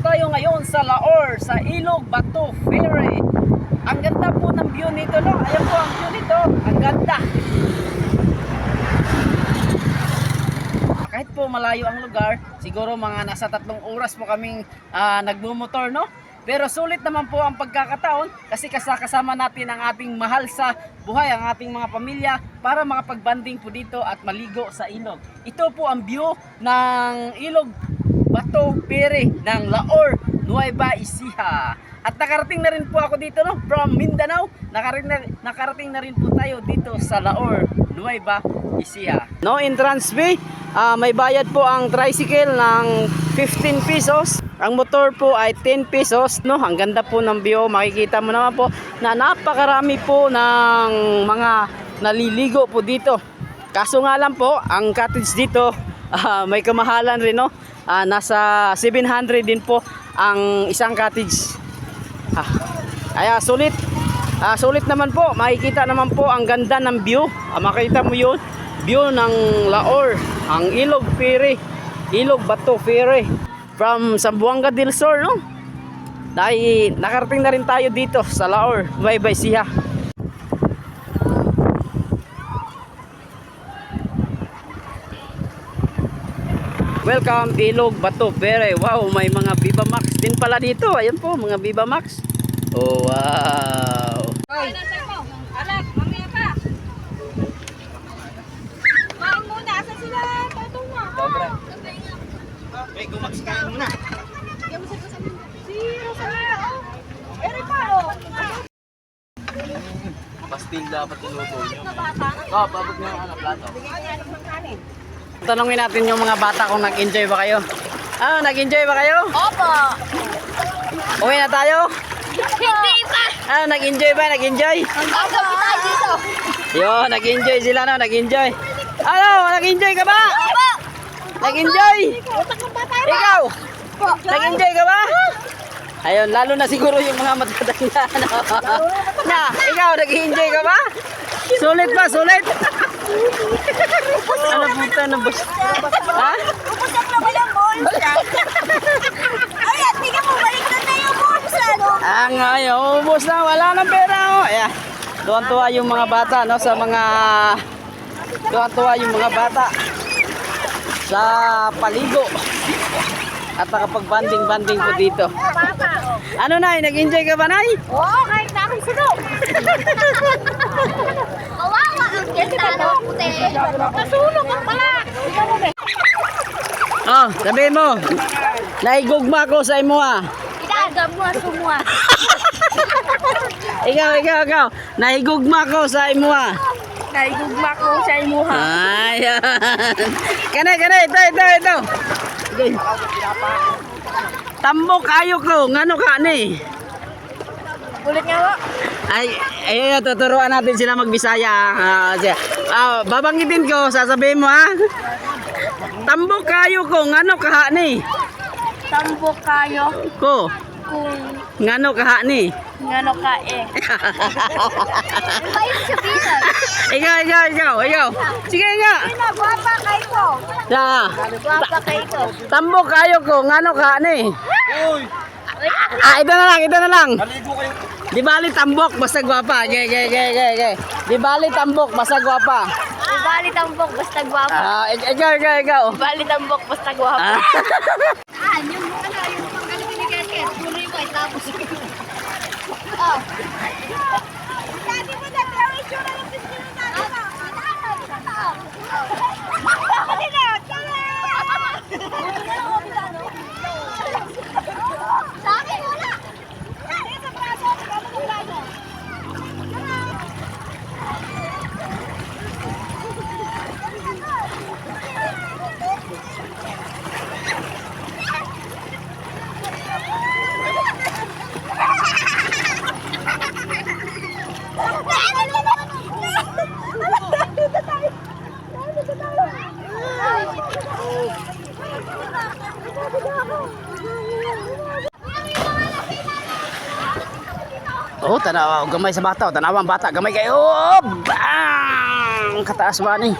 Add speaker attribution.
Speaker 1: tayo ngayon sa Laor, sa Ilog Bato Ferry. Ang ganda po ng view nito, no? Ayan po ang view nito. Ang ganda. Kahit po malayo ang lugar, siguro mga nasa tatlong oras po kaming ah, nagmumotor, no? Pero sulit naman po ang pagkakataon kasi kasakasama natin ang ating mahal sa buhay, ang ating mga pamilya para makapag-banding po dito at maligo sa ilog. Ito po ang view ng ilog Bato Pere ng Laor, Nueva Ecija. At nakarating na rin po ako dito no, from Mindanao. Nakarating na, nakarating na rin po tayo dito sa Laor, Nueva Ecija. No entrance fee, ah, may bayad po ang tricycle ng 15 pesos. Ang motor po ay 10 pesos. No, ang ganda po ng view. Makikita mo naman po na napakarami po ng mga naliligo po dito. Kaso nga lang po, ang cottage dito ah, may kamahalan rin no. Ah, nasa 700 din po ang isang cottage. Ah, kaya sulit. Ah, sulit naman po. Makikita naman po ang ganda ng view. Ah, makita mo 'yun. View ng Laor, ang Ilog Ferry. Ilog Bato Ferry from Zamboanga del Sur, no? Dahil nakarating na rin tayo dito sa Laor, Nueva Ecija. Welcome Ilog Bato Pere. Wow, may mga Viva Max din pala dito. Ayan po, mga Viva Max. Oh, wow.
Speaker 2: Ay.
Speaker 1: Hey, gumax kain muna.
Speaker 2: Yung sa Rosalia, oh. Ere pa, oh.
Speaker 1: Pastil dapat iluto
Speaker 2: bata.
Speaker 1: Oh, babag na ano, plato.
Speaker 2: Bigyan niya ng kanin.
Speaker 1: Tanungin natin yung mga bata kung nag-enjoy ba kayo. Ah, nag-enjoy ba kayo?
Speaker 2: Opo.
Speaker 1: Uwi na tayo?
Speaker 2: Hindi pa.
Speaker 1: Ah, nag-enjoy ba? Nag-enjoy?
Speaker 2: Opo. tayo dito.
Speaker 1: Yo, nag-enjoy sila no, nag-enjoy. Ano, nag-enjoy ka ba?
Speaker 2: Opo.
Speaker 1: Nag-enjoy? Ikaw,
Speaker 2: Opo.
Speaker 1: nag-enjoy ka ba? Ayun, lalo na siguro yung mga matatanda. No? na, ikaw, nag-enjoy ka ba? Sulit ba, sulit? Ano puta na bus? Ha?
Speaker 2: Upusak na ba yung bulsa? Ay, at tingnan mo, balik na yung bulsa, no?
Speaker 1: Ang ayaw, ubos na, wala nang pera. Oh. Ayan. Tuwan-tuwa yung mga bata no sa mga tuwan-tuwa yung mga bata sa paligo at nakapag-banding-banding po dito. Ano nay, nag-enjoy ka ba nay?
Speaker 2: Oo, kahit na akong sunog. Kawawa ang ganda. Nasunog ang pala.
Speaker 1: Oh, sabihin mo. Naigugma ko sa imo ah.
Speaker 2: Idagam mo, sumwa.
Speaker 1: Ikaw, ikaw, ikaw. Naigugma ko sa imo ah.
Speaker 2: Naigugma ko sa imuha.
Speaker 1: Ayan. Kanay, kanay, ito, ito, ito. Okay. Tambok kayo ko, ngano ka ni?
Speaker 2: Ulit nga mo.
Speaker 1: Ay, ay, tuturuan natin sila magbisaya. Ah, siya. Ah, babanggitin ko, sasabihin mo ha. Tambok kayo ko, ngano ka ni?
Speaker 2: Tambok kayo
Speaker 1: Ko,
Speaker 2: kung
Speaker 1: ngano ka ni?
Speaker 2: ngano ka eh. Ayun bisan.
Speaker 1: ikaw, ikaw, ikaw, ikaw. Sige nga.
Speaker 2: Pinagwapa kayo ko.
Speaker 1: Sa,
Speaker 2: Gwapa kayo ko.
Speaker 1: tambok kayo ko, ngano ka ni? Ah, ito na lang, ito na lang. Di bali tambok, basta gwapa. Ge, ge, ge, ge, ge. Di bali tambok, basta gwapa.
Speaker 2: Ibali tambok basta gwapa.
Speaker 1: Ah, ik- ikaw, ikaw, ikaw.
Speaker 2: Ibali tambok basta gwapa.
Speaker 1: Ah.
Speaker 2: Ah, yung ano, yung panggalit ni Keket. Tuloy mo, tapos. Oh. Sabi mo na, pero itsura ng pisngi
Speaker 1: Oh, tanawa, gamay sa bata. oh. Tanawa ang bata, gamay kayo. Oh, bang! Kataas ba ni?